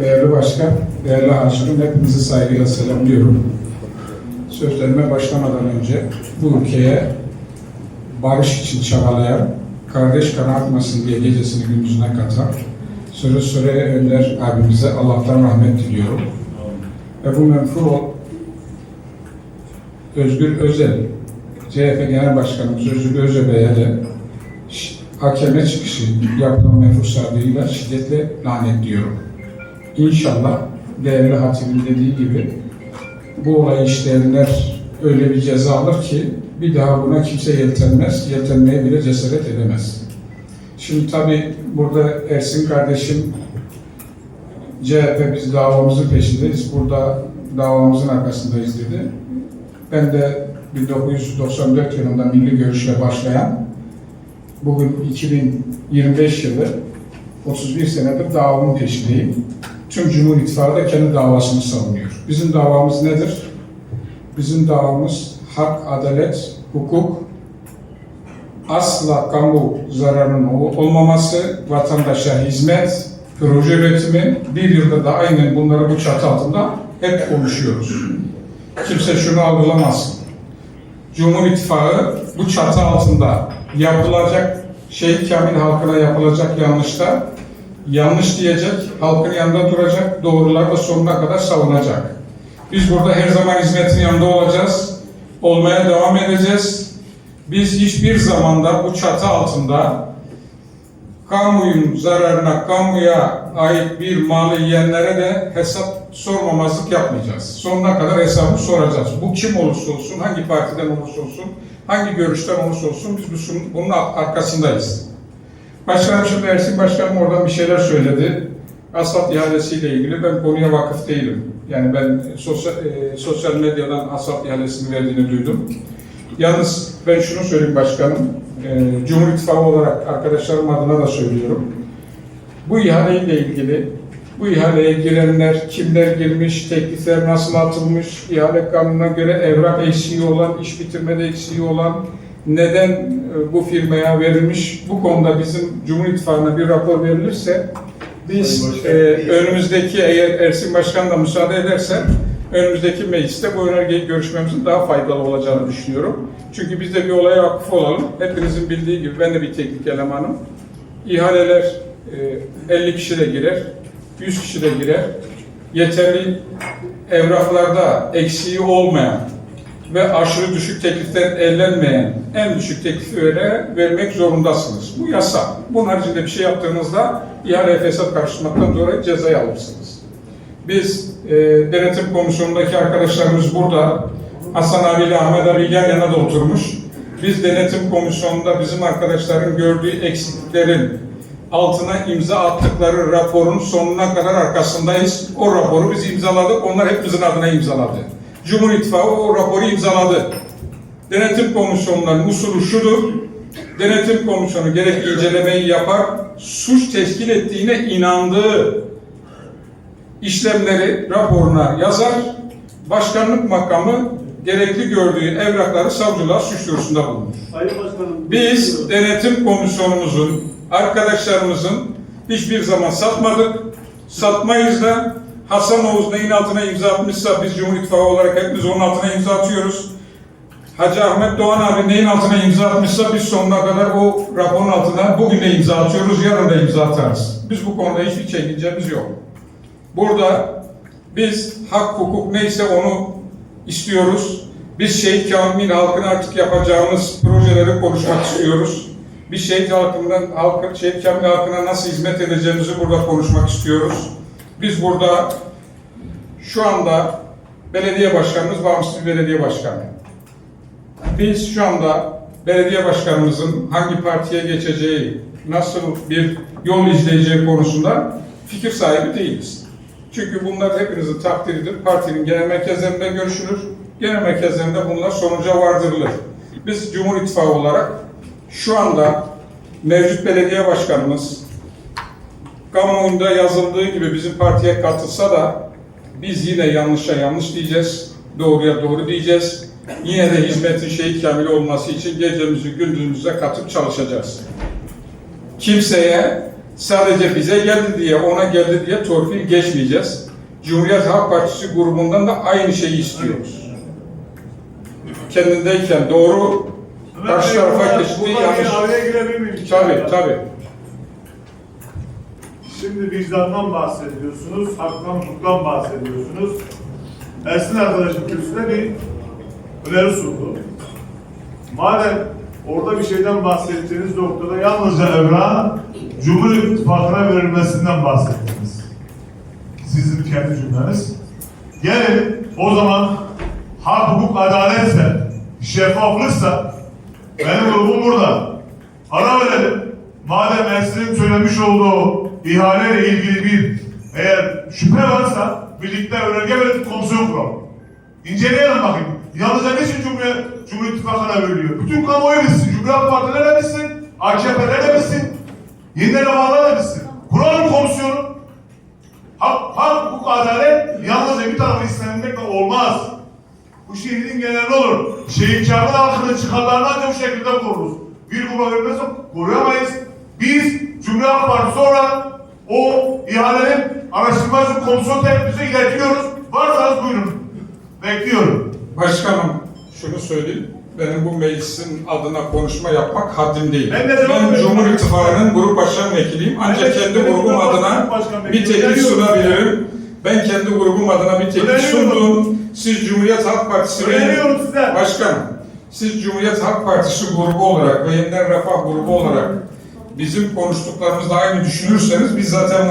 Değerli Başkan, değerli haşırım, hepinizi saygıyla selamlıyorum. Sözlerime başlamadan önce bu ülkeye barış için çabalayan, kardeş kan artmasın diye gecesini gündüzüne katan, Sürü Süre Önder abimize Allah'tan rahmet diliyorum. Ve bu menfur Özgür Özel, CHP Genel Başkanımız Özgür Özel'e de ş- hakeme çıkışı yapılan menfur sadığıyla şiddetle lanetliyorum. İnşallah değerli hatimin dediği gibi bu olayı işleyenler öyle bir ceza alır ki bir daha buna kimse yeltenmez, yeltenmeye bile cesaret edemez. Şimdi tabii burada Ersin kardeşim CHP biz davamızın peşindeyiz, burada davamızın arkasındayız dedi. Ben de 1994 yılında milli görüşle başlayan bugün 2025 yılı 31 senedir davamın peşindeyim. Tüm Cumhur İttifakı da kendi davasını savunuyor. Bizim davamız nedir? Bizim davamız hak, adalet, hukuk, asla kamu zararının ol- olmaması, vatandaşa hizmet, proje üretimi, bir yılda da aynen bunları bu çatı altında hep konuşuyoruz. Kimse şunu algılamasın. Cumhur İttifakı bu çatı altında yapılacak Şehit Kamil halkına yapılacak yanlışlar yanlış diyecek, halkın yanında duracak, doğruları da sonuna kadar savunacak. Biz burada her zaman hizmetin yanında olacağız, olmaya devam edeceğiz. Biz hiçbir zamanda bu çatı altında kamunun zararına, kamuya ait bir malı yiyenlere de hesap sormamazlık yapmayacağız. Sonuna kadar hesabı soracağız. Bu kim olursa olsun, hangi partiden olursa olsun, hangi görüşten olursa olsun biz bu- bunun arkasındayız. Başkanım şimdi Ersin Başkanım oradan bir şeyler söyledi. Asfalt ihalesiyle ilgili ben konuya vakıf değilim. Yani ben sosyal, e, sosyal medyadan asfalt ihalesini verdiğini duydum. Yalnız ben şunu söyleyeyim başkanım. E, Cumhur İttifakı olarak arkadaşlarım adına da söylüyorum. Bu ihaleyle ilgili bu ihaleye girenler, kimler girmiş, teklifler nasıl atılmış, ihale kanununa göre evrak eksiği olan, iş bitirmede eksiği olan, neden e, bu firmaya verilmiş, bu konuda bizim Cumhur İttifakı'na bir rapor verilirse, biz e, önümüzdeki eğer Ersin Başkan da müsaade ederse, önümüzdeki mecliste bu önergeyi görüşmemizin daha faydalı olacağını düşünüyorum. Çünkü biz de bir olaya vakıf olalım. Hepinizin bildiği gibi ben de bir teknik elemanım. İhaleler e, 50 kişi de girer, 100 kişi de girer. Yeterli evraklarda eksiği olmayan ve aşırı düşük tekliften ellenmeyen en düşük teklifi öyle vermek zorundasınız. Bu yasa. Bunun haricinde bir şey yaptığınızda ihale fesat karıştırmaktan dolayı cezayı alırsınız. Biz e, denetim komisyonundaki arkadaşlarımız burada. Hasan abiyle Ahmet abi yan yana da oturmuş. Biz denetim komisyonunda bizim arkadaşların gördüğü eksikliklerin altına imza attıkları raporun sonuna kadar arkasındayız. O raporu biz imzaladık. Onlar hepimizin adına imzaladı. Cumhur İttifakı o raporu imzaladı. Denetim komisyonlarının usulü şudur. Denetim komisyonu gerekli incelemeyi yapar, suç teşkil ettiğine inandığı işlemleri raporuna yazar, başkanlık makamı gerekli gördüğü evrakları savcılığa suç duyurusunda bulunur. Biz denetim komisyonumuzun, arkadaşlarımızın hiçbir zaman satmadık, satmayız da Hasan Oğuz neyin altına imza atmışsa biz Cumhur İttifakı olarak hepimiz onun altına imza atıyoruz. Hacı Ahmet Doğan abi neyin altına imza atmışsa biz sonuna kadar o raporun altına bugün de imza atıyoruz, yarın da imza atarız. Biz bu konuda hiçbir çekincemiz yok. Burada biz hak hukuk neyse onu istiyoruz. Biz şehit Kamil halkına artık yapacağımız projeleri konuşmak istiyoruz. Biz şehit halkından, halkı, şehit Kamil halkına nasıl hizmet edeceğimizi burada konuşmak istiyoruz. Biz burada şu anda belediye başkanımız bağımsız bir belediye başkanı. Biz şu anda belediye başkanımızın hangi partiye geçeceği, nasıl bir yol izleyeceği konusunda fikir sahibi değiliz. Çünkü bunlar hepinizin takdiridir. Partinin genel merkezlerinde görüşülür. Genel merkezlerinde bunlar sonuca vardırılır. Biz Cumhur İttifakı olarak şu anda mevcut belediye başkanımız kamuoyunda yazıldığı gibi bizim partiye katılsa da biz yine yanlışa yanlış diyeceğiz, doğruya doğru diyeceğiz. Yine de hizmetin şehit kamili olması için gecemizi gündüzümüze katıp çalışacağız. Kimseye sadece bize geldi diye, ona geldi diye torpil geçmeyeceğiz. Cumhuriyet Halk Partisi grubundan da aynı şeyi istiyoruz. Kendindeyken doğru, karşı tarafa geçti yanlış. Tabii, tabii. Şimdi vicdandan bahsediyorsunuz, haktan hukuktan bahsediyorsunuz. Ersin arkadaşım kürsüde bir öneri sundu. Madem orada bir şeyden bahsettiğiniz noktada yalnızca evra Cumhur İttifakı'na verilmesinden bahsettiniz. Sizin kendi cümleniz. Gelin o zaman hak, hukuk, adaletse, şeffaflıksa benim grubum burada. Ara verelim. Madem Ersin'in söylemiş olduğu ihaleyle ilgili bir eğer şüphe varsa birlikte önerge verip komisyon kuralım. İnceleyelim bakayım. Yalnızca niçin Cumhuriyet, Cumhur İttifakı'na veriliyor? Bütün kamuoyu bilsin. Cumhuriyet Partileri bilsin. AKP'ler bilsin. Yeniden Refahlar bilsin. Kuralım komisyonu. Hak, hak, hukuk, adalet yalnızca bir tarafı istenmekle olmaz. Bu şehrin geneli olur. Şehir kârlı halkının çıkarlarını ancak bu şekilde koruruz. Bir gruba vermezsek koruyamayız. Biz Cumhuriyet Halk Partisi olarak o ihalenin araştırması komisyon teklifimize iletiyoruz. Varsanız buyurun. Bekliyorum. Başkanım, şunu söyleyeyim. Benim bu meclisin adına konuşma yapmak haddim değil. Ben de Ben. Cumhur İttifakı'nın grup başkan vekiliyim. Ancak kendi ben de grubum adına bir teklif sunabilirim. Ben kendi grubum adına bir teklif sundum. Siz Cumhuriyet Halk Partisi ve Öneriyorum size. Başkanım, siz Cumhuriyet Halk Partisi grubu olarak ve Yeniden Refah grubu olarak bizim konuştuklarımızla aynı düşünürseniz biz zaten